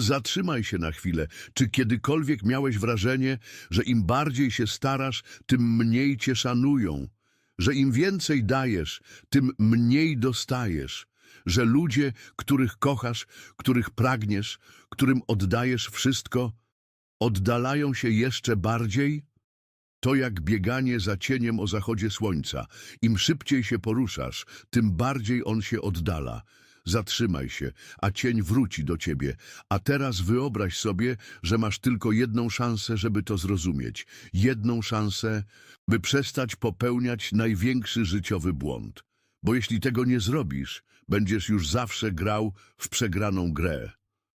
Zatrzymaj się na chwilę. Czy kiedykolwiek miałeś wrażenie, że im bardziej się starasz, tym mniej cię szanują? Że im więcej dajesz, tym mniej dostajesz? Że ludzie, których kochasz, których pragniesz, którym oddajesz wszystko, oddalają się jeszcze bardziej? To jak bieganie za cieniem o zachodzie słońca. Im szybciej się poruszasz, tym bardziej on się oddala. Zatrzymaj się, a cień wróci do ciebie. A teraz wyobraź sobie, że masz tylko jedną szansę, żeby to zrozumieć. Jedną szansę, by przestać popełniać największy życiowy błąd. Bo jeśli tego nie zrobisz, będziesz już zawsze grał w przegraną grę.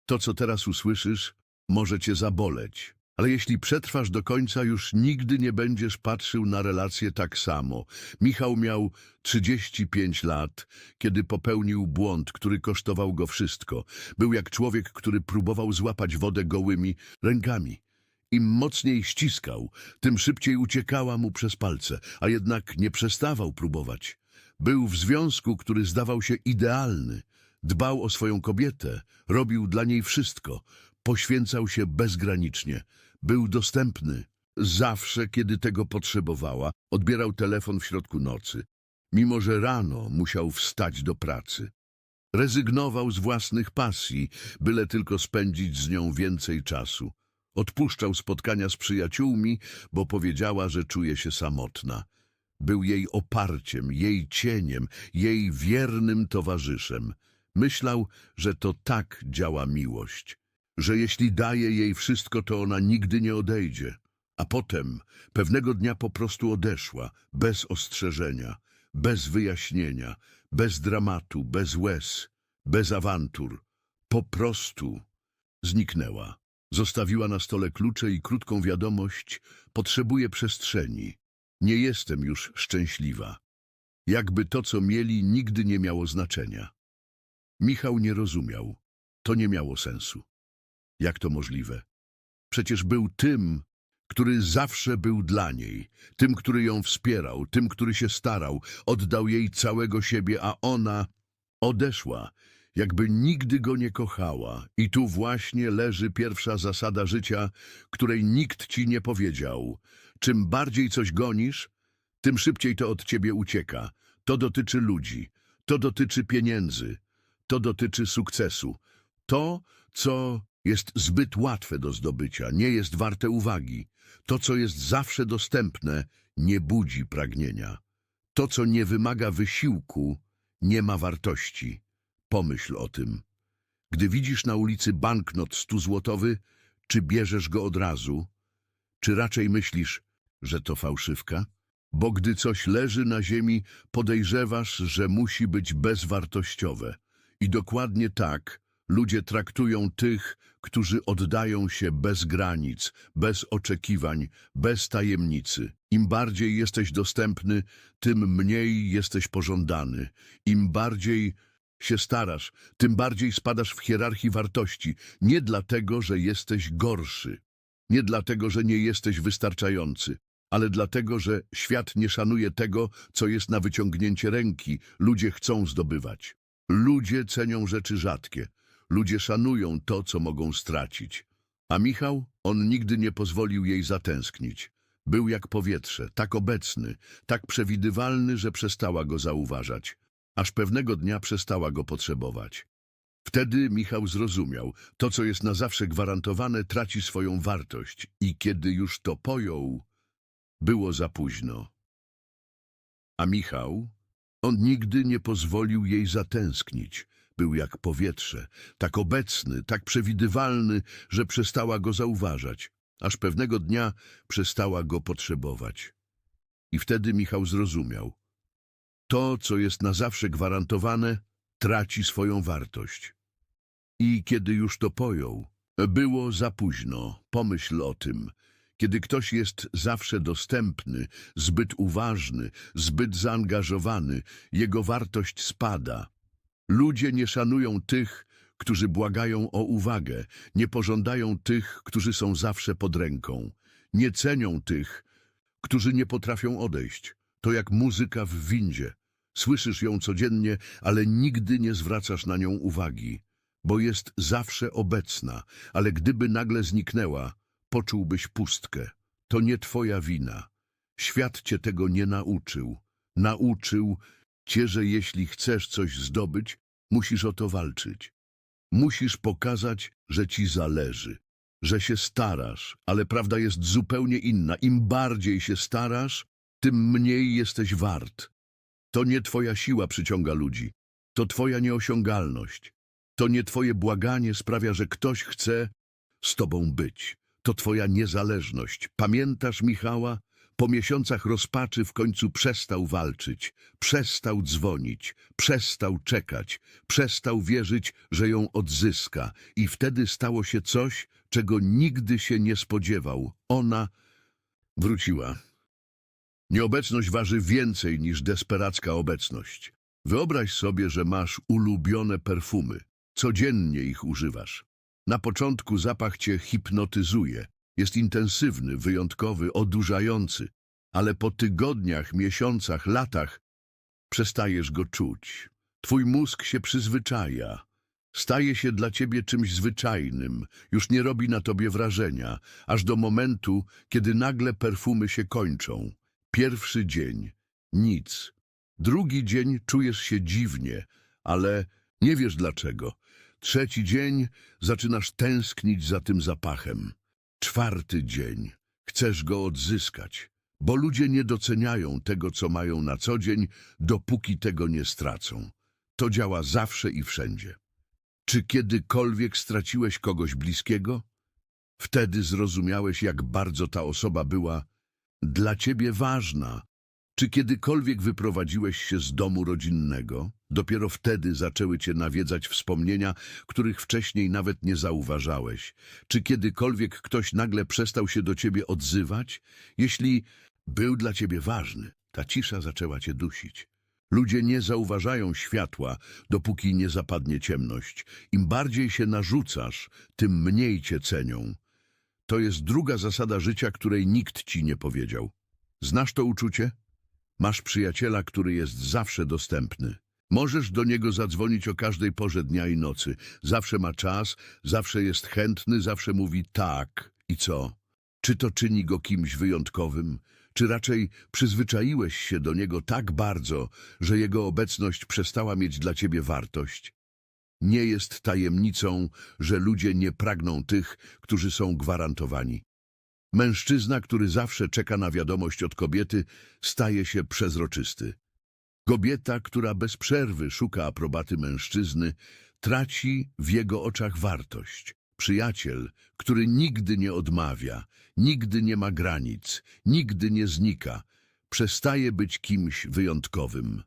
To, co teraz usłyszysz, może cię zaboleć. Ale jeśli przetrwasz do końca, już nigdy nie będziesz patrzył na relacje tak samo. Michał miał 35 lat, kiedy popełnił błąd, który kosztował go wszystko. Był jak człowiek, który próbował złapać wodę gołymi rękami. Im mocniej ściskał, tym szybciej uciekała mu przez palce, a jednak nie przestawał próbować. Był w związku, który zdawał się idealny. Dbał o swoją kobietę, robił dla niej wszystko, poświęcał się bezgranicznie. Był dostępny. Zawsze, kiedy tego potrzebowała, odbierał telefon w środku nocy, mimo że rano musiał wstać do pracy. Rezygnował z własnych pasji, byle tylko spędzić z nią więcej czasu. Odpuszczał spotkania z przyjaciółmi, bo powiedziała, że czuje się samotna. Był jej oparciem, jej cieniem, jej wiernym towarzyszem. Myślał, że to tak działa miłość, że jeśli daje jej wszystko, to ona nigdy nie odejdzie. A potem pewnego dnia po prostu odeszła, bez ostrzeżenia, bez wyjaśnienia, bez dramatu, bez łez, bez awantur. Po prostu zniknęła. Zostawiła na stole klucze i krótką wiadomość: Potrzebuję przestrzeni. Nie jestem już szczęśliwa. Jakby to, co mieli, nigdy nie miało znaczenia. Michał nie rozumiał. To nie miało sensu. Jak to możliwe? Przecież był tym, który zawsze był dla niej, tym, który ją wspierał, tym, który się starał, oddał jej całego siebie, a ona odeszła, jakby nigdy go nie kochała. I tu właśnie leży pierwsza zasada życia, której nikt ci nie powiedział. Czym bardziej coś gonisz, tym szybciej to od ciebie ucieka. To dotyczy ludzi, to dotyczy pieniędzy, to dotyczy sukcesu. To, co jest zbyt łatwe do zdobycia, nie jest warte uwagi. To, co jest zawsze dostępne, nie budzi pragnienia. To, co nie wymaga wysiłku, nie ma wartości. Pomyśl o tym. Gdy widzisz na ulicy banknot stuzłotowy, czy bierzesz go od razu, czy raczej myślisz, że to fałszywka? Bo gdy coś leży na ziemi, podejrzewasz, że musi być bezwartościowe. I dokładnie tak ludzie traktują tych, którzy oddają się bez granic, bez oczekiwań, bez tajemnicy. Im bardziej jesteś dostępny, tym mniej jesteś pożądany. Im bardziej się starasz, tym bardziej spadasz w hierarchii wartości. Nie dlatego, że jesteś gorszy, nie dlatego, że nie jesteś wystarczający, ale dlatego, że świat nie szanuje tego, co jest na wyciągnięcie ręki. Ludzie chcą zdobywać. Ludzie cenią rzeczy rzadkie. Ludzie szanują to, co mogą stracić. A Michał, on nigdy nie pozwolił jej zatęsknić. Był jak powietrze, tak obecny, tak przewidywalny, że przestała go zauważać. Aż pewnego dnia przestała go potrzebować. Wtedy Michał zrozumiał, to co jest na zawsze gwarantowane traci swoją wartość i kiedy już to pojął, było za późno. A Michał, on nigdy nie pozwolił jej zatęsknić. Był jak powietrze, tak obecny, tak przewidywalny, że przestała go zauważać, aż pewnego dnia przestała go potrzebować. I wtedy Michał zrozumiał. To, co jest na zawsze gwarantowane, traci swoją wartość. I kiedy już to pojął, było za późno. Pomyśl o tym. Kiedy ktoś jest zawsze dostępny, zbyt uważny, zbyt zaangażowany, jego wartość spada. Ludzie nie szanują tych, którzy błagają o uwagę, nie pożądają tych, którzy są zawsze pod ręką, nie cenią tych, którzy nie potrafią odejść. To jak muzyka w windzie. Słyszysz ją codziennie, ale nigdy nie zwracasz na nią uwagi. bo jest zawsze obecna, ale gdyby nagle zniknęła, poczułbyś pustkę. To nie twoja wina. Świat cię tego nie nauczył. Nauczył cię, że jeśli chcesz coś zdobyć, musisz o to walczyć. Musisz pokazać, że ci zależy, że się starasz, ale prawda jest zupełnie inna. Im bardziej się starasz, tym mniej jesteś wart. To nie twoja siła przyciąga ludzi, to twoja nieosiągalność. To nie twoje błaganie sprawia, że ktoś chce z tobą być. To twoja niezależność. Pamiętasz Michała? Po miesiącach rozpaczy w końcu przestał walczyć, przestał dzwonić, przestał czekać, przestał wierzyć, że ją odzyska. I wtedy stało się coś, czego nigdy się nie spodziewał. Ona wróciła. Nieobecność waży więcej niż desperacka obecność. Wyobraź sobie, że masz ulubione perfumy. Codziennie ich używasz. Na początku zapach cię hipnotyzuje. Jest intensywny, wyjątkowy, odurzający. Ale po tygodniach, miesiącach, latach przestajesz go czuć. Twój mózg się przyzwyczaja. Staje się dla ciebie czymś zwyczajnym. Już nie robi na tobie wrażenia. Aż do momentu, kiedy nagle perfumy się kończą. Pierwszy dzień. Nic. Drugi dzień czujesz się dziwnie, ale nie wiesz dlaczego. Trzeci dzień zaczynasz tęsknić za tym zapachem. Czwarty dzień. Chcesz go odzyskać, bo ludzie nie doceniają tego, co mają na co dzień, dopóki tego nie stracą. To działa zawsze i wszędzie. Czy kiedykolwiek straciłeś kogoś bliskiego? Wtedy zrozumiałeś, jak bardzo ta osoba była dla ciebie ważna. Czy kiedykolwiek wyprowadziłeś się z domu rodzinnego? Dopiero wtedy zaczęły cię nawiedzać wspomnienia, których wcześniej nawet nie zauważałeś. Czy kiedykolwiek ktoś nagle przestał się do ciebie odzywać? Jeśli był dla ciebie ważny, ta cisza zaczęła cię dusić. Ludzie nie zauważają światła, dopóki nie zapadnie ciemność. Im bardziej się narzucasz, tym mniej cię cenią. To jest druga zasada życia, której nikt ci nie powiedział. Znasz to uczucie? Masz przyjaciela, który jest zawsze dostępny. Możesz do niego zadzwonić o każdej porze dnia i nocy. Zawsze ma czas, zawsze jest chętny, zawsze mówi tak. I co? Czy to czyni go kimś wyjątkowym? Czy raczej przyzwyczaiłeś się do niego tak bardzo, że jego obecność przestała mieć dla ciebie wartość? Nie jest tajemnicą, że ludzie nie pragną tych, którzy są gwarantowani. Mężczyzna, który zawsze czeka na wiadomość od kobiety, staje się przezroczysty. Kobieta, która bez przerwy szuka aprobaty mężczyzny, traci w jego oczach wartość. Przyjaciel, który nigdy nie odmawia, nigdy nie ma granic, nigdy nie znika, przestaje być kimś wyjątkowym.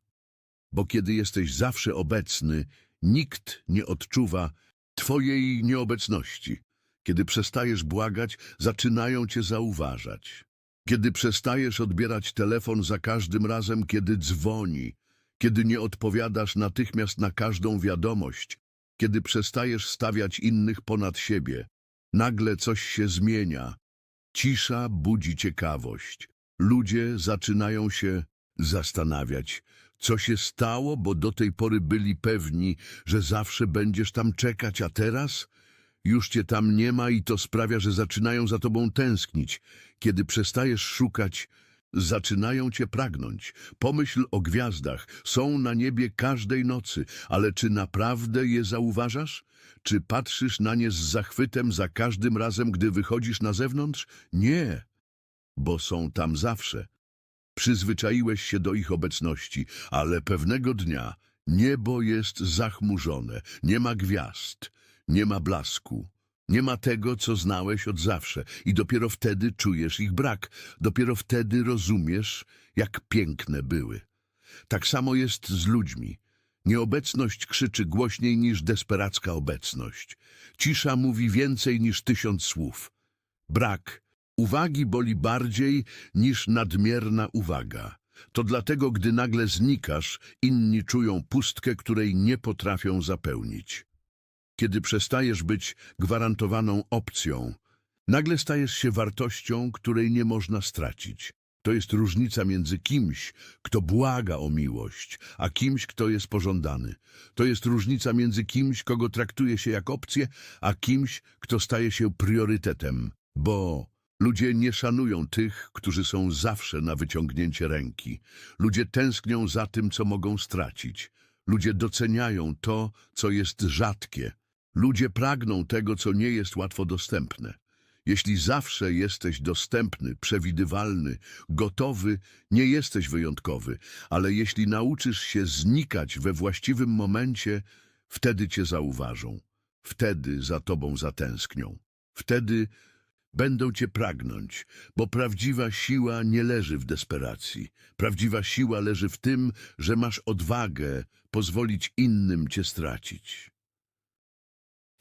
Bo kiedy jesteś zawsze obecny, nikt nie odczuwa twojej nieobecności. Kiedy przestajesz błagać, zaczynają cię zauważać. Kiedy przestajesz odbierać telefon za każdym razem, kiedy dzwoni, kiedy nie odpowiadasz natychmiast na każdą wiadomość, kiedy przestajesz stawiać innych ponad siebie, nagle coś się zmienia. Cisza budzi ciekawość. Ludzie zaczynają się zastanawiać, co się stało, bo do tej pory byli pewni, że zawsze będziesz tam czekać, a teraz już cię tam nie ma i to sprawia, że zaczynają za tobą tęsknić. Kiedy przestajesz szukać, zaczynają cię pragnąć. Pomyśl o gwiazdach, są na niebie każdej nocy, ale czy naprawdę je zauważasz? Czy patrzysz na nie z zachwytem za każdym razem, gdy wychodzisz na zewnątrz? Nie, bo są tam zawsze. Przyzwyczaiłeś się do ich obecności, ale pewnego dnia niebo jest zachmurzone, nie ma gwiazd, nie ma blasku. Nie ma tego, co znałeś od zawsze i dopiero wtedy czujesz ich brak. Dopiero wtedy rozumiesz, jak piękne były. Tak samo jest z ludźmi. Nieobecność krzyczy głośniej niż desperacka obecność. Cisza mówi więcej niż tysiąc słów. Brak uwagi boli bardziej niż nadmierna uwaga. To dlatego, gdy nagle znikasz, inni czują pustkę, której nie potrafią zapełnić. Kiedy przestajesz być gwarantowaną opcją, nagle stajesz się wartością, której nie można stracić. To jest różnica między kimś, kto błaga o miłość, a kimś, kto jest pożądany. To jest różnica między kimś, kogo traktuje się jak opcję, a kimś, kto staje się priorytetem. Bo ludzie nie szanują tych, którzy są zawsze na wyciągnięcie ręki. Ludzie tęsknią za tym, co mogą stracić. Ludzie doceniają to, co jest rzadkie. Ludzie pragną tego, co nie jest łatwo dostępne. Jeśli zawsze jesteś dostępny, przewidywalny, gotowy, nie jesteś wyjątkowy, ale jeśli nauczysz się znikać we właściwym momencie, wtedy cię zauważą, wtedy za tobą zatęsknią, wtedy będą cię pragnąć, bo prawdziwa siła nie leży w desperacji. Prawdziwa siła leży w tym, że masz odwagę pozwolić innym cię stracić.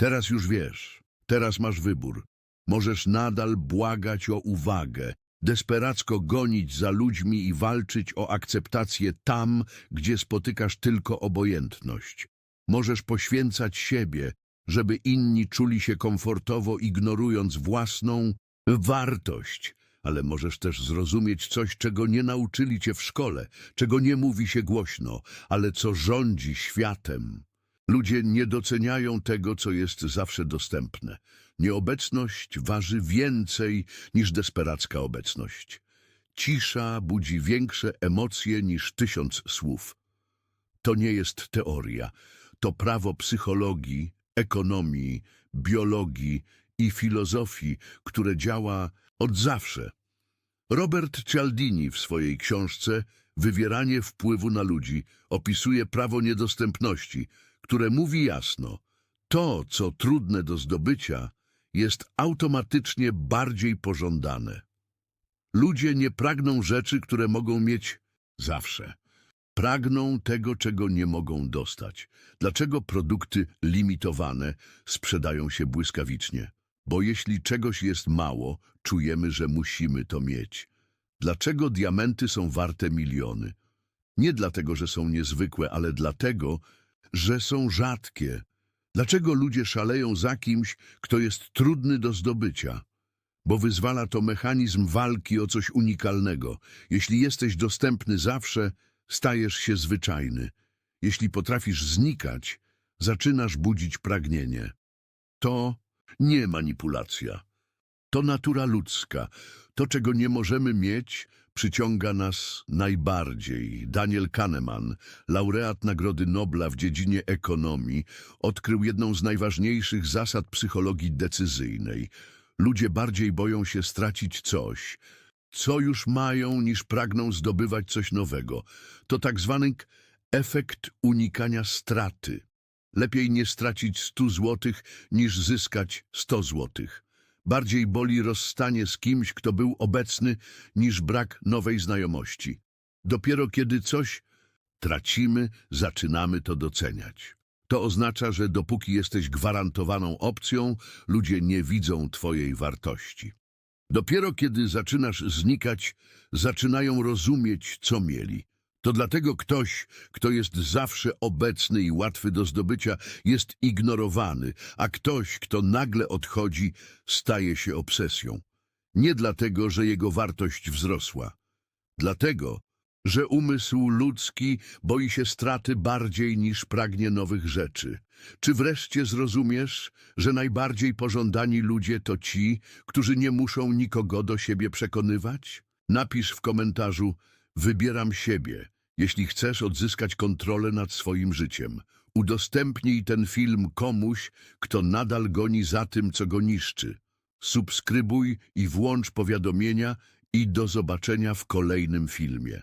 Teraz już wiesz, teraz masz wybór. Możesz nadal błagać o uwagę, desperacko gonić za ludźmi i walczyć o akceptację tam, gdzie spotykasz tylko obojętność. Możesz poświęcać siebie, żeby inni czuli się komfortowo, ignorując własną wartość. Ale możesz też zrozumieć coś, czego nie nauczyli cię w szkole, czego nie mówi się głośno, ale co rządzi światem. Ludzie nie doceniają tego, co jest zawsze dostępne. Nieobecność waży więcej niż desperacka obecność. Cisza budzi większe emocje niż tysiąc słów. To nie jest teoria, to prawo psychologii, ekonomii, biologii i filozofii, które działa od zawsze. Robert Cialdini w swojej książce Wywieranie wpływu na ludzi opisuje prawo niedostępności, które mówi jasno, to, co trudne do zdobycia, jest automatycznie bardziej pożądane. Ludzie nie pragną rzeczy, które mogą mieć zawsze. Pragną tego, czego nie mogą dostać. Dlaczego produkty limitowane sprzedają się błyskawicznie? Bo jeśli czegoś jest mało, czujemy, że musimy to mieć. Dlaczego diamenty są warte miliony? Nie dlatego, że są niezwykłe, ale dlatego, że są rzadkie. Dlaczego ludzie szaleją za kimś, kto jest trudny do zdobycia? Bo wyzwala to mechanizm walki o coś unikalnego. Jeśli jesteś dostępny zawsze, stajesz się zwyczajny. Jeśli potrafisz znikać, zaczynasz budzić pragnienie. To nie manipulacja. To natura ludzka. To, czego nie możemy mieć, przyciąga nas najbardziej. Daniel Kahneman, laureat Nagrody Nobla w dziedzinie ekonomii, odkrył jedną z najważniejszych zasad psychologii decyzyjnej. Ludzie bardziej boją się stracić coś, co już mają, niż pragną zdobywać coś nowego. To tak zwany efekt unikania straty. Lepiej nie stracić 100 złotych, niż zyskać 100 złotych. Bardziej boli rozstanie z kimś, kto był obecny, niż brak nowej znajomości. Dopiero kiedy coś tracimy, zaczynamy to doceniać. To oznacza, że dopóki jesteś gwarantowaną opcją, ludzie nie widzą twojej wartości. Dopiero kiedy zaczynasz znikać, zaczynają rozumieć, co mieli. To dlatego ktoś, kto jest zawsze obecny i łatwy do zdobycia, jest ignorowany, a ktoś, kto nagle odchodzi, staje się obsesją. Nie dlatego, że jego wartość wzrosła. Dlatego, że umysł ludzki boi się straty bardziej niż pragnie nowych rzeczy. Czy wreszcie zrozumiesz, że najbardziej pożądani ludzie to ci, którzy nie muszą nikogo do siebie przekonywać? Napisz w komentarzu Wybieram siebie, jeśli chcesz odzyskać kontrolę nad swoim życiem. Udostępnij ten film komuś, kto nadal goni za tym, co go niszczy. Subskrybuj i włącz powiadomienia i do zobaczenia w kolejnym filmie.